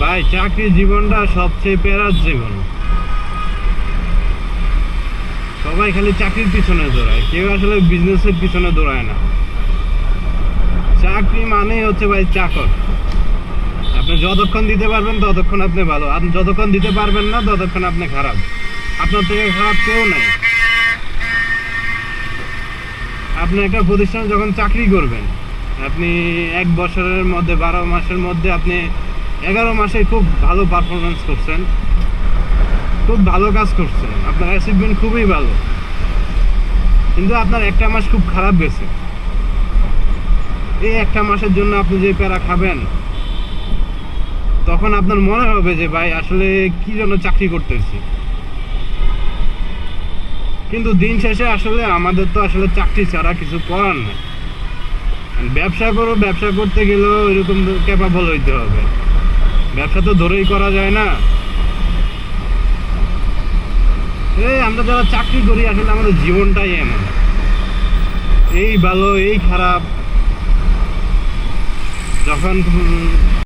ভাই, চাকরি জীবনটা সবচেয়ে প্যারার জীবন। সবাই খালি চাকরির পিছনে দৌড়ায়, কেউ আসলে বিজনেসের পিছনে দৌড়ায় না। চাকরি মানেই হচ্ছে ভাই চাকর। আপনি যতক্ষণ দিতে পারবেন ততক্ষণ আপনি ভালো আপনি যতক্ষণ দিতে পারবেন না ততক্ষণ আপনি খারাপ। আপনার থেকে খারাপ কেউ নাই। আপনি একটা প্রতিষ্ঠানে যখন চাকরি করবেন, আপনি এক বছরের মধ্যে, বারো মাসের মধ্যে আপনি এগারো মাসে খুব ভালো পারফরমেন্স করছেন। খুব ভালো কাজ করছেন। আপনার অ্যাচিভমেন্ট খুবই ভালো। কিন্তু আপনার একটা মাস খুব খারাপ গেছে। এই একটা মাসের জন্য আপনি যে প্যারা খাবেন, তখন আপনার মনে হবে যে, ভাই, আসলে কি জন্য চাকরি করতেছি? কিন্তু দিন শেষে আসলে আমাদের তো আসলে চাকরি ছাড়া কিছু করার নেই। ব্যবসা করো, ব্যবসা করতে গেলেও এরকম ক্যাপাবল হইতে হবে। ব্যবসা তো ধরেই করা যায় না। এই আমরা যারা চাকরি করি, আসলে আমাদের জীবনটাই এমন। এই ভালো, এই খারাপ। যখন